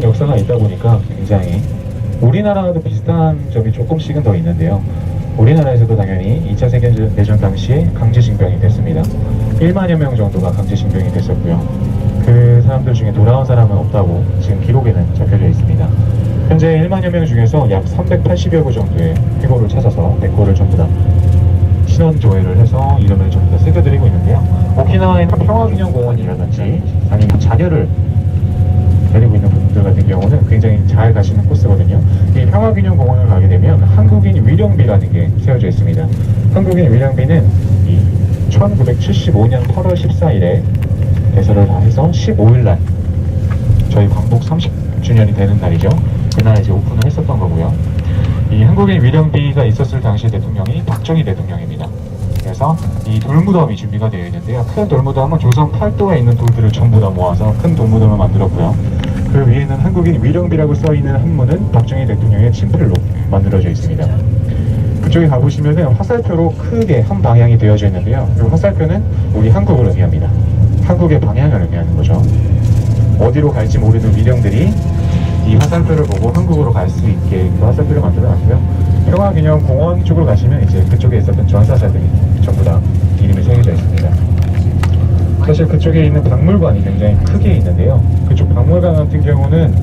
그런 역사가 있다 보니까 굉장히 우리나라와도 비슷한 점이 조금씩은 더 있는데요. 우리나라에서도 당연히 2차 세계대전 당시에 강제징병이 됐습니다. 1만여 명 정도가 강제징병이 됐었고요. 그 사람들 중에 돌아온 사람은 없다고 지금 기록에는 적혀져 있습니다. 현재 1만여 명 중에서 약 380여 구 정도의 회고를 찾아서 100고를 전부 다 신원 조회를 해서 이름을 전부 다 새겨드리고 있는데요. 오키나와에는 평화기념공원이라든지 아니면 자녀를 데리고 있는 분들 같은 경우는 굉장히 잘 가시는 코스거든요. 이 평화기념공원을 가게 되면 한국인 위령비라는 게 세워져 있습니다. 한국인 위령비는 이 1975년 8월 14일에 개설을 다 해서 15일 날 저희 광복 30주년이 되는 날이죠. 그날 이제 오픈을 했었던 거고요. 이 한국인 위령비가 있었을 당시 대통령이 박정희 대통령입니다. 그래서 이 돌무덤이 준비가 되어 있는데요. 큰 돌무덤은 조선 팔도에 있는 돌들을 전부 다 모아서 큰 돌무덤을 만들었고요. 그 위에는 한국인 위령비라고 써 있는 한문은 박정희 대통령의 친필로 만들어져 있습니다. 그쪽에 가보시면은 화살표로 크게 한 방향이 되어져 있는데요. 이 화살표는 우리 한국을 의미합니다. 한국의 방향을 의미하는 거죠. 어디로 갈지 모르는 위령들이 이 화살표를 보고 한국으로 갈 수 있게 그 화살표를 만들어 놨고요. 평화기념공원 쪽으로 가시면 이제 그쪽에 있었던 전사자들이 전부 다 이름이 새겨져 있습니다. 사실 그쪽에 있는 박물관이 굉장히 크게 있는데요. 그쪽 박물관 같은 경우는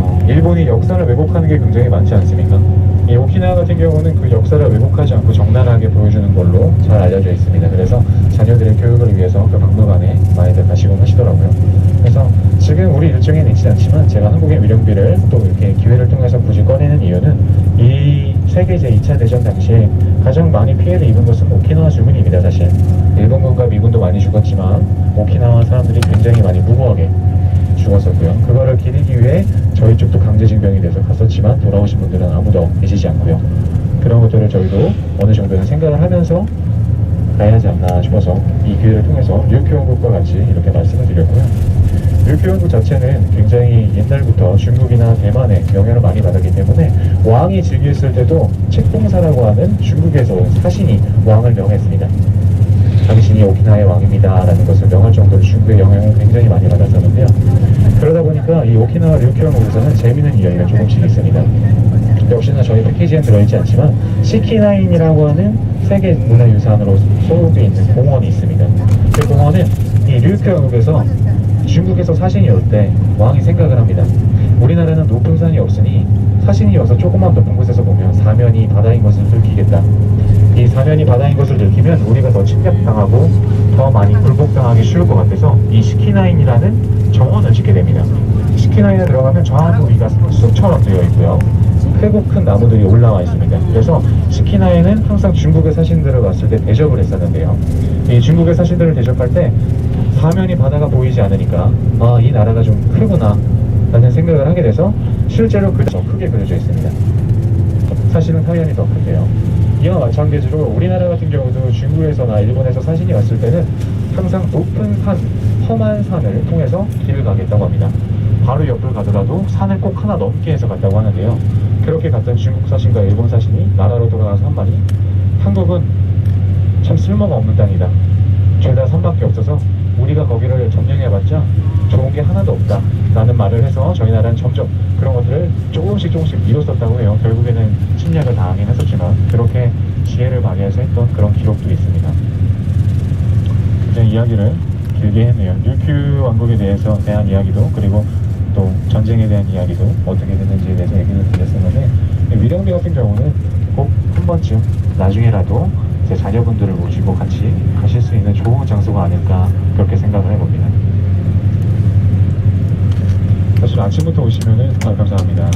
어, 일본이 역사를 왜곡하는 게 굉장히 많지 않습니까? 이 오키나와 같은 경우는 그 역사를 왜곡하지 않고 적나라하게 보여주는 걸로 잘 알려져 있습니다. 그래서 자녀들의 교육을 위해서 그 박물관에 많이들 가시곤 하시더라고요. 그래서 지금 우리 일정에는 있지 않지만 제가 한국의 위령비를 또 이렇게 기회를 통해서 굳이 꺼내는 이유는 이 세계 제2차 대전 당시에 가장 많이 피해를 입은 것은 오키나와 주민입니다, 사실. 일본군과 미군도 많이 죽었지만 오키나와 사람들이 굉장히 많이 무고하게 죽었었고요. 그거를 기리기 위해 저희 쪽도 강제징병이 돼서 갔었지만 돌아오신 분들은 아무도 계시지 않고요. 그런 것들을 저희도 어느 정도는 생각을 하면서 가야 하지 않나 싶어서 이 기회를 통해서 류큐원국과 같이 이렇게 말씀을 드렸고요. 류큐원국 자체는 굉장히 옛날부터 중국이나 대만의 영향을 많이 받았기 때문에 왕이 즉위했을 때도 책봉사라고 하는 중국에서 온 사신이 왕을 명했습니다. 당신이 오키나와의 왕입니다. 라는 것을 명할 정도로 중국의 영향을 굉장히 많이 받았었는데요. 그러다 보니까 이 오키나와 류큐현국에서는 재미있는 이야기가 조금씩 있습니다. 역시나 저희 패키지엔 들어있지 않지만 시키나인이라고 하는 세계 문화유산으로 소속돼 있는 공원이 있습니다. 그 공원은 이 류큐현국에서 중국에서 사신이 올 때 왕이 생각을 합니다. 우리나라는 높은 산이 없으니 사신이 와서 조금만 높은 곳에서 보면 사면이 바다인 것을 들키겠다. 이 사면이 바다인 것을 들키면 우리가 더 침략당하고 더 많이 굴복당하기 쉬울 것 같아서 이 시키나인이라는 정원을 짓게 됩니다. 시키나인에 들어가면 전부 위가 숲처럼 되어 있고요. 크고 큰 나무들이 올라와 있습니다. 그래서 시키나인은 항상 중국의 사신들을 왔을 때 대접을 했었는데요. 이 중국의 사신들을 대접할 때 사면이 바다가 보이지 않으니까 아 이 나라가 좀 크구나 라는 생각을 하게 돼서 실제로 그더 크게 그려져 있습니다. 사실은 사면이 더 큰데요. 이와 마찬가지로 우리나라 같은 경우도 중국에서나 일본에서 사신이 왔을 때는 항상 높은 산, 험한 산을 통해서 길을 가겠다고 합니다. 바로 옆을 가더라도 산을 꼭 하나 넘게 해서 갔다고 하는데요. 그렇게 갔던 중국 사신과 일본 사신이 나라로 돌아가서 한 말이 한국은 참 쓸모가 없는 땅이다. 죄다 산밖에 없어서 우리가 거기를 점령해봤자 좋은 게 하나도 없다. 라는 말을 해서 저희 나라는 점점 그런 것들을 조금씩 조금씩 미뤘었다고 해요. 결국에는 침략을 당하긴 했었지만 그렇게 지혜를 발휘해서 했던 그런 기록도 있습니다. 이제 이야기를 길게 했네요. 류큐 왕국에 대해서 대한 이야기도 그리고 또 전쟁에 대한 이야기도 어떻게 됐는지에 대해서 얘기를 드렸었는데 위령비 같은 경우는 꼭 한 번쯤 나중에라도 제 자녀분들을 모시고 같이 가실 수 있는 좋은 장소가 아닐까 그렇게 생각을 해봅니다. 사실 아침부터 오시면은 아 감사합니다.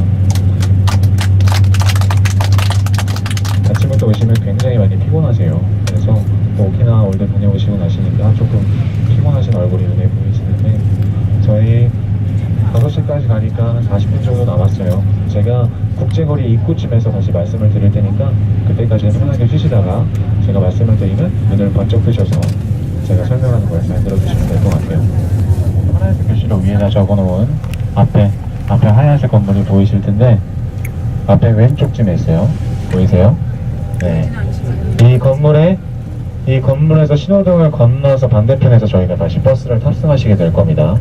아침부터 오시면 굉장히 많이 피곤하세요. 그래서 또 오키나와 올드 다녀오시고 나시니까 조금 피곤하신 얼굴이 눈에 보이시는데 저희 5시까지 가니까 한 40분 정도 남았어요. 제가 국제거리 입구쯤에서 다시 말씀을 드릴 테니까 그때까지는 편하게 쉬시다가 제가 말씀을 드리면 눈을 번쩍 뜨셔서 제가 설명하는 걸 잘 들어주시면 될 것 같아요. 하얀색 글씨로 위에다 적어놓은 앞에 앞에 하얀색 건물이 보이실 텐데 앞에 왼쪽쯤에 있어요. 보이세요? 네. 이 건물에 이 건물에서 신호등을 건너서 반대편에서 저희가 다시 버스를 탑승하시게 될 겁니다.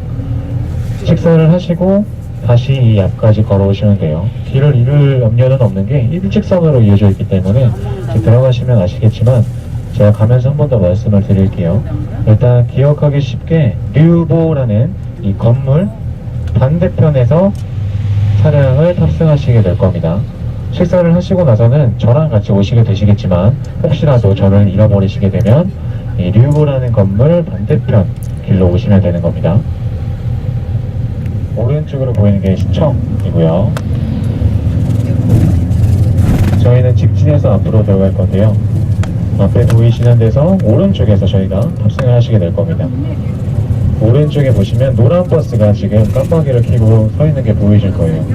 식사를 하시고 다시 이 앞까지 걸어오시면 돼요. 길을 잃을 염려는 없는 게 일직선으로 이어져 있기 때문에 들어가시면 아시겠지만 제가 가면서 한 번 더 말씀을 드릴게요. 일단 기억하기 쉽게 류보라는 이 건물 반대편에서 차량을 탑승하시게 될 겁니다. 식사를 하시고 나서는 저랑 같이 오시게 되시겠지만 혹시라도 저를 잃어버리시게 되면 이 류보라는 건물 반대편 길로 오시면 되는 겁니다. 오른쪽으로 보이는 게 시청이고요. 저희는 직진해서 앞으로 들어갈 건데요. 앞에 보이시는 데서 오른쪽에서 저희가 탑승을 하시게 될 겁니다. 오른쪽에 보시면 노란 버스가 지금 깜빡이를 켜고 서 있는 게 보이실 거예요.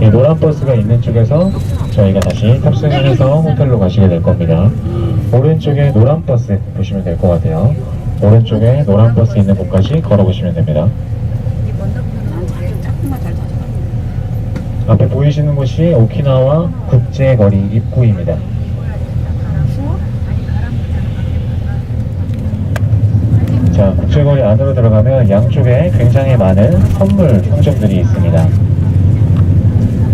이 노란 버스가 있는 쪽에서 저희가 다시 탑승을 해서 호텔로 가시게 될 겁니다. 오른쪽에 노란 버스 보시면 될 것 같아요. 오른쪽에 노란 버스 있는 곳까지 걸어보시면 됩니다. 앞에 보이시는 곳이 오키나와 국제거리 입구입니다. 자, 국제거리 안으로 들어가면 양쪽에 굉장히 많은 선물 상점들이 있습니다.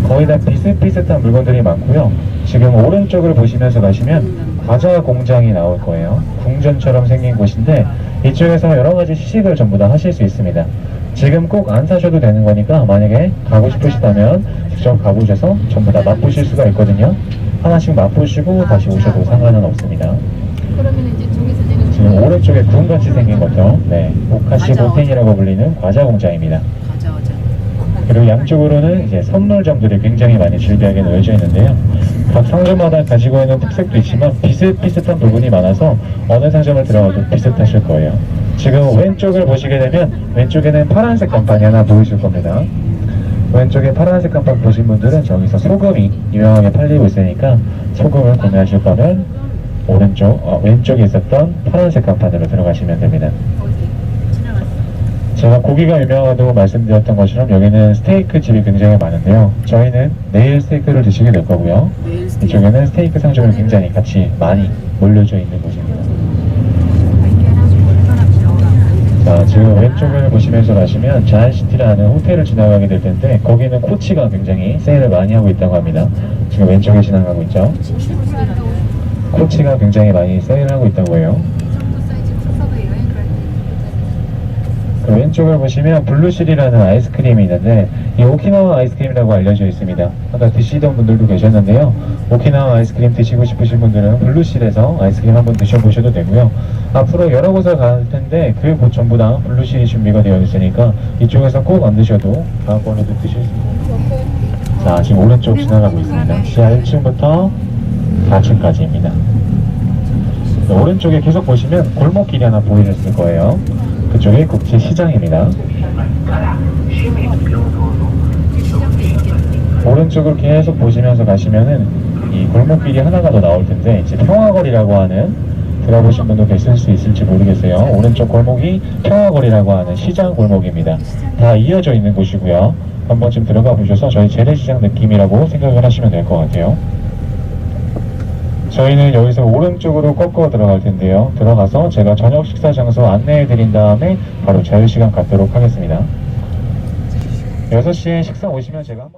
거의 다 비슷비슷한 물건들이 많고요. 지금 오른쪽을 보시면서 가시면 과자 공장이 나올 거예요. 궁전처럼 생긴 곳인데 이쪽에서 여러 가지 시식을 전부 다 하실 수 있습니다. 지금 꼭 안 사셔도 되는 거니까 만약에 가고 싶으시다면 직접 가보셔서 전부 다 맛보실 수가 있거든요. 하나씩 맛보시고 다시 오셔도 상관은 없습니다. 그러면 이제 지금 오른쪽에 구름같이 생긴 거죠. 네, 오카시 과자 보텐이라고 불리는 과자 공장입니다. 가져오자. 그리고 양쪽으로는 이제 선물점들이 굉장히 많이 질비하게 놓여져 있는데요. 각 상점마다 가지고 있는 특색도 있지만 비슷비슷한 부분이 많아서 어느 상점을 들어가도 비슷하실 거예요. 지금 왼쪽을 보시게 되면 왼쪽에는 파란색 간판이 하나 보이실 겁니다. 왼쪽에 파란색 간판 보신 분들은 저기서 소금이 유명하게 팔리고 있으니까 소금을 구매하실 거면 오른쪽, 어, 왼쪽에 있었던 파란색 간판으로 들어가시면 됩니다. 제가 고기가 유명하다고 말씀드렸던 것처럼 여기는 스테이크 집이 굉장히 많은데요. 저희는 내일 스테이크를 드시게 될 거고요. 이쪽에는 스테이크 상점이 굉장히 같이 많이 몰려져 있는 곳입니다. 자, 지금 왼쪽을 보시면서 가시면 자이시티라는 호텔을 지나가게 될 텐데 거기는 코치가 굉장히 세일을 많이 하고 있다고 합니다. 지금 왼쪽에 지나가고 있죠. 코치가 굉장히 많이 세일하고 있다고 해요. 그 왼쪽을 보시면 블루실이라는 아이스크림이 있는데 이 오키나와 아이스크림이라고 알려져 있습니다. 아까 드시던 분들도 계셨는데요. 오키나와 아이스크림 드시고 싶으신 분들은 블루실에서 아이스크림 한번 드셔보셔도 되고요. 앞으로 여러 곳을 갈 텐데 그 곳 전부 다 블루실이 준비가 되어 있으니까 이쪽에서 꼭 안 드셔도 다음번에도 드실 수 있습니다. 자, 지금 오른쪽 지나가고 있습니다. 지하 1층부터 4층까지입니다. 오른쪽에 계속 보시면 골목길이 하나 보이셨을 거예요. 그쪽이 국제시장입니다. 오른쪽을 계속 보시면서 가시면은 이 골목길이 하나가 더 나올 텐데 이제 평화거리라고 하는 들어보신 분도 계실 수 있을지 모르겠어요. 오른쪽 골목이 평화거리라고 하는 시장 골목입니다. 다 이어져 있는 곳이고요. 한 번쯤 들어가 보셔서 저희 재래시장 느낌이라고 생각을 하시면 될 것 같아요. 저희는 여기서 오른쪽으로 꺾어 들어갈 텐데요. 들어가서 제가 저녁 식사 장소 안내해 드린 다음에 바로 자유시간 갖도록 하겠습니다. 6시에 식사 오시면 제가 한번